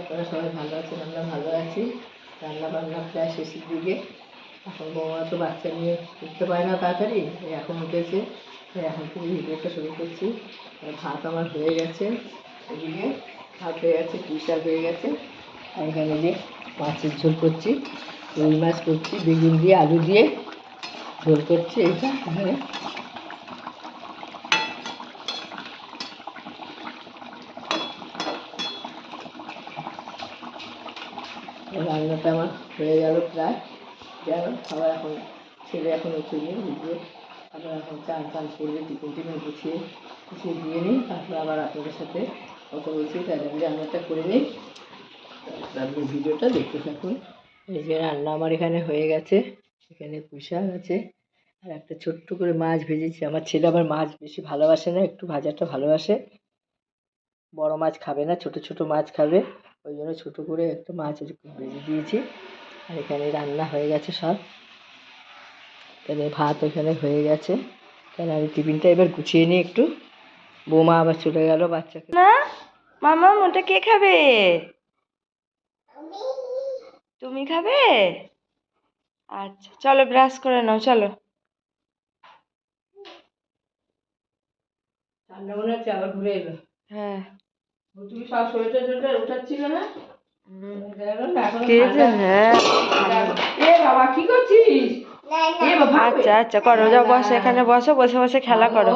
আপনারা সবাই ভালো আছেন, আমরা ভালো আছি। রান্না বান্না প্রায় শেষের দিকে। এখন বৌমা তো বাচ্চা নিয়ে উঠতে পারে না তাড়াতাড়ি এখন উঠেছে। এখন থেকে ভিডিওটা শুরু করছি। ভাত আমার হয়ে গেছে। এদিকে ভাত হয়ে গেছে, পুঁই হয়ে গেছে। এখানে যে মাছের ঝোল করছি, রুই মাছ করছি, বেগুন দিয়ে, আলু দিয়ে। ঝোল করছি, এইটা। এখানে রান্নাটা আমার হয়ে গেল প্রায়। গেল খাবার এখন ছেলে এখন উঠেনি বুঝবে আবার এখন চান চান করবে, টিফিন টিফিন গুছিয়ে গুছিয়ে দিয়ে নিই। তারপর আবার আপনাদের সাথে কথা বলছি তাহলে রান্নাটা করে নিই। আপনি ভিডিওটা দেখতে থাকুন। এই যে রান্না আমার এখানে হয়ে গেছে। এখানে পুঁইশাক আছে। আর একটা ছোট্ট করে মাছ ভেজেছি। আমার ছেলে আবার মাছ বেশি ভালোবাসে না, একটু ভাজাটা ভালোবাসে। বড় মাছ খাবে না, ছোট ছোট মাছ খাবে। ওই জন্য ছোটো করে একটা মাছ ভেজে দিয়েছি। আর এখানে রান্না হয়ে গেছে সব। এখানে ভাত ওখানে হয়ে গেছে। তাহলে আমি টিফিনটা এবার গুছিয়ে নিই একটু। বৌমা আবার চলে গেল বাচ্চাকে। না মামা ওটা কে খাবে? তুমি খাবে? আচ্ছা চলো ব্রাশ করে নাও চলো। ঠান্ডা মনে হচ্ছে আবার ঘুরে এলো। হ্যাঁ। তুমি সব উঠাচ্ছিলে না। হ্যাঁ। আচ্ছা আচ্ছা করো যাও বসো এখানে বসো বসে বসে খেলা করো।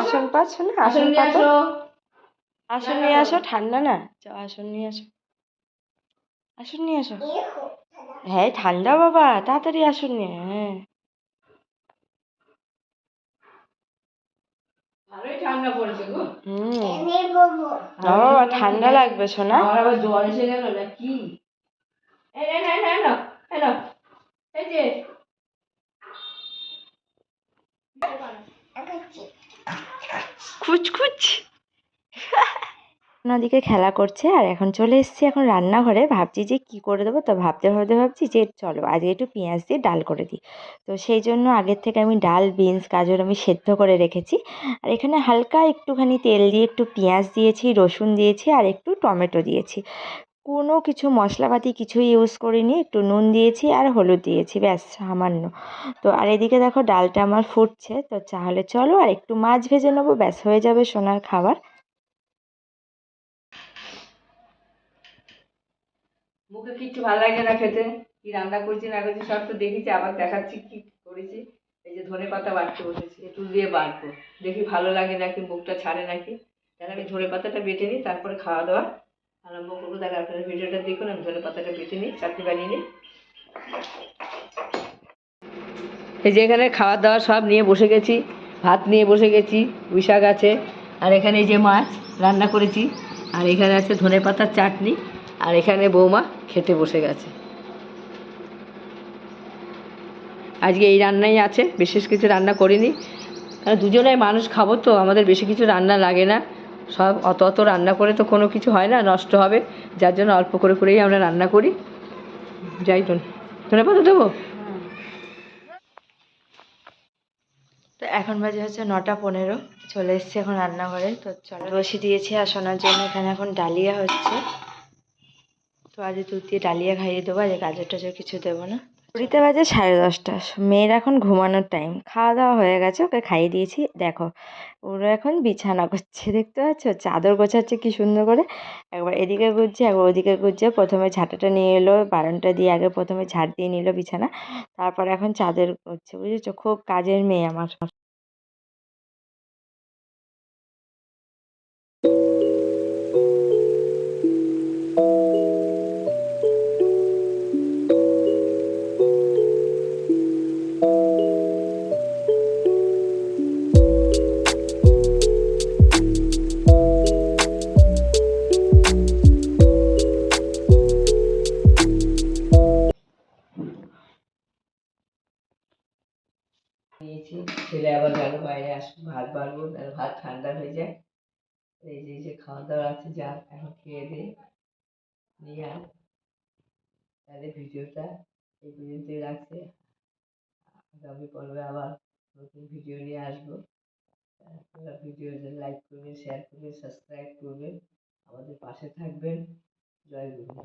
আসন পাচ্ছ না আসন পাতো আসো। আসন নিয়ে আসো ঠান্ডা না। যাও আসন নিয়ে আসো। আসন নিয়ে আসো। হ্যাঁ ঠান্ডা বাবা তাড়াতাড়ি আসন নিয়ে হ্যাঁ। ভালোই ঠান্ডা পড়েছে গো। হুম। ঠান্ডা লাগবে শোনা আমার আবার জ্বর এসে গেল নাকি এই এই যে। খুচখুচ ওদিকে খেলা করছে আর এখন চলে এসেছি এখন রান্নাঘরে। ভাবছি যে কি করে দেবো? তো ভাবতে ভাবতে, ভাবছি যে চলো আজকে একটু পেঁয়াজ দিয়ে ডাল করে দিই। তো সেই জন্য আগের থেকে আমি ডাল, বিনস, গাজর আমি সেদ্ধ করে রেখেছি। আর এখানে হালকা একটুখানি তেল দিয়ে একটু পেঁয়াজ দিয়েছি, রসুন দিয়েছি আর একটু টমেটো দিয়েছি। কোনো কিছু মশলাপাতি কিছু ইউজ করিনি, একটু নুন দিয়েছি আর হলুদ দিয়েছি, ব্যাস, সামান্য। তো আর এদিকে দেখো ডালটা আমার ফুটছে, তো তাহলে চলো আর একটু মাছ ভেজে নেব, ব্যাস, হয়ে যাবে সোনার খাবার। মুখে কিচ্ছু ভালো লাগে না খেতে। কি রান্না করছি না করছি সব তো দেখেছি, আবার দেখাচ্ছি কি করেছি। এই যে ধনে পাতা বাটতে বসেছি, একটু দিয়ে বাটবো দেখি ভালো লাগে নাকি, মুখটা ছাড়ে নাকি। তাহলে আমি ধনে পাতাটা বেটে নিই, তারপরে খাওয়া দাওয়া আরম্ভ করব। তাহলে আপনারা ভিডিওটা দেখুন, আমি ধনে পাতাটা বেটে নিই, চাটনি বানিয়ে নিই। এই যে এখানে খাওয়া দাওয়া সব নিয়ে বসে গেছি, ভাত নিয়ে বসে গেছি, পুঁই আছে, আর এখানে এই যে মাছ রান্না করেছি, আর এখানে আছে ধনে পাতার চাটনি। আর এখানে বৌমা খেতে বসে গেছে। আজকে এই রান্নাই আছে, বিশেষ কিছু রান্না করিনি। কারণ দুজনে মানুষ খাব তো, আমাদের বেশি কিছু রান্না লাগে না। সব অত অত রান্না করে তো কোনো কিছু হয় না, নষ্ট হবে। যার জন্য অল্প করে করেই আমরা রান্না করি। যাই তো, ধনে পাতা দেবো? তো এখন বাজে হচ্ছে নটা পনেরো, চলে এসেছি এখন রান্নাঘরে। তো চলো বসিয়ে দিয়েছি আর শোনার জন্য, এখানে এখন ডালিয়া হচ্ছে। তো আজ দুধ দিয়ে ডালিয়া খাইয়ে দেবো, আজ গাজর টাজর কিছু দেবো না। কুড়িতে বাজে সাড়ে দশটা। মেয়ের এখন ঘুমানোর টাইম খাওয়া দাওয়া হয়ে গেছে, ওকে খাইয়ে দিয়েছি। দেখো, ওরা এখন বিছানা করছে, দেখতে পাচ্ছ? চাদর গোছাচ্ছে কি সুন্দর করে। একবার এদিকে গুজছে একবার ওদিকে গুজছে প্রথমে ঝাঁটাটা নিয়ে এলো বারণটা দিয়ে আগে প্রথমে ঝাড় দিয়ে নিল বিছানা। তারপর এখন চাদর করছে, বুঝেছ? খুব কাজের মেয়ে আমার। নিয়েছি। ছেলে আবার গেল, বাইরে আসব, ভাত বাড়বো তাহলে ভাত ঠান্ডা হয়ে যায়। এই যে যে খাওয়া দাওয়া আছে, যা এখন খেয়ে দে, নিয়ে আয়। তাহলে ভিডিওটা এই পর্যন্তই রাখছে। আগামী পর্বে আবার নতুন ভিডিও নিয়ে আসব। আপনারা ভিডিওতে লাইক করবেন শেয়ার করবেন সাবস্ক্রাইব করবেন। আমাদের পাশে থাকবেন। জয় গুরু।